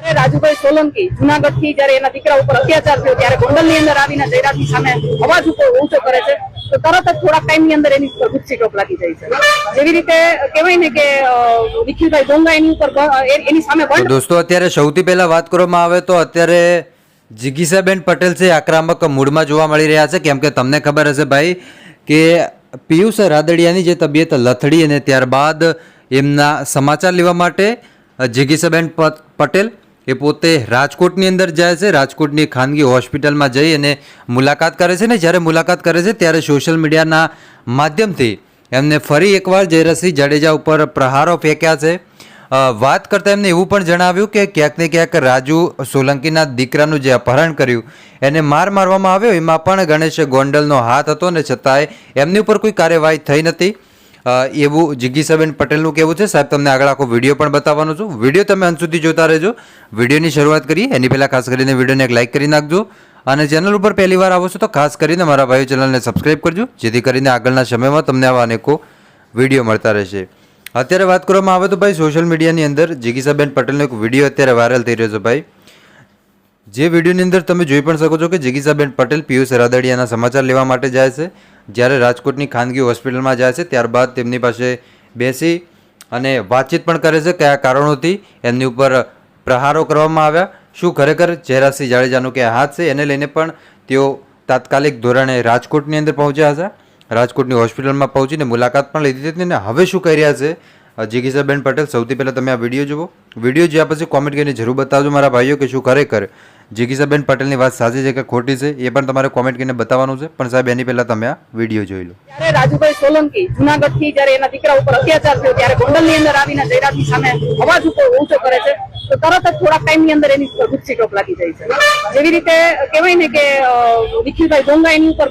રાજુભાઈ સોલંકી જુનાગઢથી જયારે એના દીકરા ઉપર અત્યાચાર થયો ત્યારે ગોંડલની અંદર આવીને જયરાજની સામે અવાજ ઉપર ઊંચો કરે છે તો તરત જ થોડા ટાઈમની અંદર એની ઉપર ગુસ્સી ટોપ લાગી જાય છે. જેવી રીતે કહેવાય ને કે નિખિલભાઈ ડોંગા એની ઉપર એની સામે દોસ્તો અત્યારે સૌથી પહેલા વાત કરવામાં આવે તો અત્યારે જિગીસાબેન પટેલ છે આક્રમક મૂડમાં જોવા મળી રહ્યા છે. કેમ કે તમને ખબર હશે ભાઈ કે પિયુષ રાદડિયાની જે તબિયત લથડી અને ત્યારબાદ એમના સમાચાર લેવા માટે જિગીસાબેન પટેલ એ પોતે રાજકોટની અંદર જાય છે. રાજકોટની ખાનગી હોસ્પિટલમાં જઈ અને મુલાકાત કરે છે ને જ્યારે મુલાકાત કરે છે ત્યારે સોશિયલ મીડિયાના માધ્યમથી એમને ફરી એકવાર જયરસિંહ જાડેજા ઉપર પ્રહારો ફેંક્યા છે. વાત કરતાં એમને એવું પણ જણાવ્યું કે ક્યાંક ને ક્યાંક રાજુ સોલંકીના દીકરાનું જે અપહરણ કર્યું એને માર મારવામાં આવ્યો. એમાં પણ ગણેશ ગોંડલનો હાથ હતો ને છતાંય એમની ઉપર કોઈ કાર્યવાહી થઈ નથી. એવું જિજ્ઞાસાબેન પટેલનું કહેવું છે. સાહેબ, તમને આગળ આખો વીડિયો પણ બતાવવાનો છું. વીડિયો તમે અંત સુધી જોતા રહેજો. વિડીયોની શરૂઆત કરીએ. એની પહેલાં ખાસ કરીને વિડીયોને એક લાઇક કરી નાખજો. અને ચેનલ ઉપર પહેલી વાર આવો છો તો ખાસ કરીને મારા ભાઈઓ ચેનલને સબસ્ક્રાઈબ કરજો, જેથી કરીને આગળના સમયમાં તમને આવા અનેકો વીડિયો મળતા રહેશે. અત્યારે વાત કરવામાં આવે તો ભાઈ, સોશિયલ મીડિયાની અંદર જિગીસાબેન પટેલનો એક વીડિયો અત્યારે વાયરલ થઈ રહ્યો છે ભાઈ. જે વિડીયોની અંદર તમે જોઈ પણ શકો છો કે જિગીસાબેન પટેલ, પિયુષ રાદડિયાના સમાચાર લેવા માટે જાય છે. જ્યારે રાજકોટની ખાનગી હોસ્પિટલમાં જાય છે, ત્યારબાદ તેમની પાસે બેસી અને વાતચીત પણ કરે છે કયા કારણોથી એમની ઉપર પ્રહારો કરવામાં આવ્યા, શું ખરેખર જયરાજસિંહ જાડેજાનું કે હાથ છે? એને લઈને પણ તેઓ તાત્કાલિક ધોરણે રાજકોટની અંદર પહોંચ્યા હતા. રાજકોટની હોસ્પિટલમાં પહોંચીને મુલાકાત પણ લીધી હતી અને હવે શું કરી રહ્યા છે? જિગીસાબેન પટેલ, સૌથી પહેલાં તમે આ વીડિયો જુઓ. વીડિયો જોયા પછી કોમેન્ટ કરીને જરૂર બતાવજો મારા ભાઈઓ કે શું ખરેખર જિગીસાબેન પટેલની વાત સાચી છે કે ખોટી છે, એ પણ તમારે કોમેન્ટ કરીને બતાવવાનું છે. પણ સાહેબ, એની પહેલાં તમે આ વીડિયો જોઈ લો. રાજુભાઈ સોલંકી જુનાગઢથી જયારે એના દીકરા ઉપર અત્યાચાર થયો, ત્યારે ગોંડલની અંદર આવીને જયરાજની સામે અવાજ ઉપર ઊંચો કરે છે. તો તરત જ થોડાક ટાઈમની અંદર એની ગુસ્સી ટોપ લાગી જાય છે. જેવી રીતે કહેવાય ને કે નિખિલભાઈ ડોંગા એની ઉપર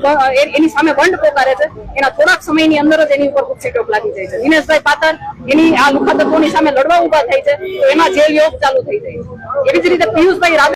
એની સામે વંડ પોકારે છે, એના થોડાક સમયની અંદર જ એની ઉપર ગુસ્સી ટોપ લાગી જાય છે. દિનેશભાઈ પાતર, એની આ લુખાતત્વોની સામે લડવા ઊભા થાય છે, તો એમાં જેલ યોગ ચાલુ થઈ જાય છે. એવી જ રીતે પિયુષભાઈ રાદડિયા